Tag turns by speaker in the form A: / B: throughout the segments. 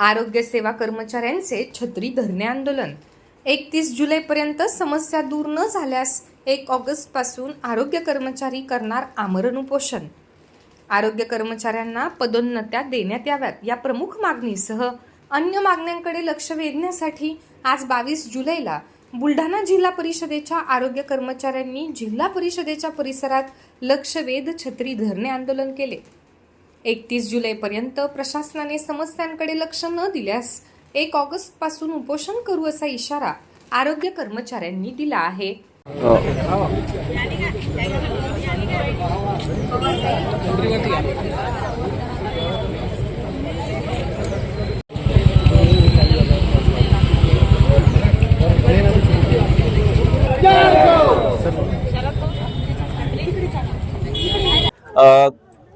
A: आरोग्य सेवा कर्मचाऱ्यांचे छत्री धरणे आंदोलन. एकतीस जुलैपर्यंत समस्या दूर न झाल्यास एक ऑगस्टपासून आरोग्य कर्मचारी करणार आमरण उपोषण. आरोग्य कर्मचाऱ्यांना पदोन्नत्या देण्यात याव्यात या प्रमुख मागणीसह अन्य मागण्यांकडे लक्ष वेधण्यासाठी आज बावीस जुलैला बुलढाणा जिल्हा परिषदेच्या आरोग्य कर्मचाऱ्यांनी जिल्हा परिषदेच्या परिसरात लक्षवेध छत्री धरणे आंदोलन केले. एकतीस जुलैपर्यंत प्रशासनाने समस्यांकडे लक्ष न दिल्यास एक ऑगस्टपासून उपोषण करू असा इशारा आरोग्य कर्मचाऱ्यांनी दिला आहे.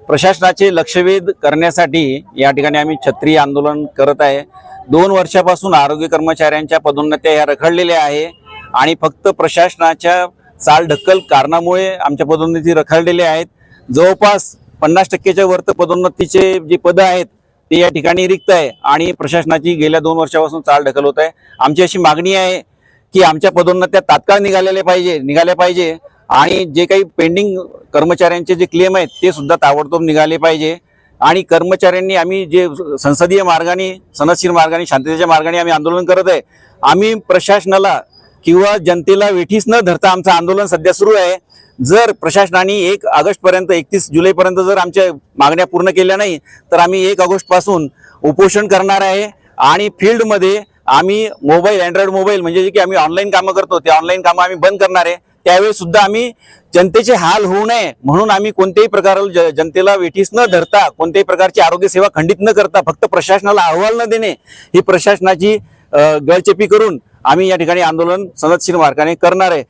B: प्रशासनाचे लक्षवेध करण्यासाठी या ठिकाणी आम्ही छत्री आंदोलन करत आहे. दोन वर्षापासून आरोग्य कर्मचाऱ्यांच्या पदोन्नत्या या रखडलेल्या आहे आणि फक्त प्रशासनाच्या चालढकल कारणामुळे आमच्या पदोन्नती रखडलेल्या आहेत. जवळपास पन्नास टक्क्याच्या वर्त पदोन्नतीचे जे पदं आहेत ते या ठिकाणी रिक्त आहे आणि प्रशासनाची गेल्या दोन वर्षापासून चाल ढकल होत आहे. आमची अशी मागणी आहे की आमच्या पदोन्नत्या तात्काळ निघालेल्या पाहिजे निघाल्या पाहिजे. आणि जे काही पेंडिंग कर्मचाऱ्यांचे जे क्लेम आहेत ते सुद्धा ताबडतोब निघाले पाहिजे. आणि कर्मचाऱ्यांनी आम्ही जे संसदीय मार्गाने सनदशीर मार्गाने शांततेच्या मार्गाने आम्ही आंदोलन करत आहे. आम्ही प्रशासनाला किंवा जनतेला वेठीस न धरता आमचं आंदोलन सध्या सुरू आहे. जर प्रशासनाने एक ऑगस्टपर्यंत एकतीस जुलैपर्यंत जर आमच्या मागण्या पूर्ण केल्या नाही तर आम्ही एक ऑगस्टपासून उपोषण करणार आहे. आणि फील्डमध्ये आम्ही मोबाईल अँड्रॉइड मोबाईल म्हणजे जे की आम्ही ऑनलाईन कामं करतो ते ऑनलाईन कामं आम्ही बंद करणार आहे. त्यावेळी सुद्धा आम्ही जनतेचे हाल होऊ नये म्हणून आम्ही कोणत्याही प्रकारे जनतेला वेठीस न धरता कोणत्याही प्रकारची आरोग्य सेवा खंडित न करता फक्त प्रशासनाला अहवाल न देणे ही प्रशासनाची गळचेपी करून आम्ही या ठिकाणी आंदोलन सनदशील मार्गाने करणार आहे.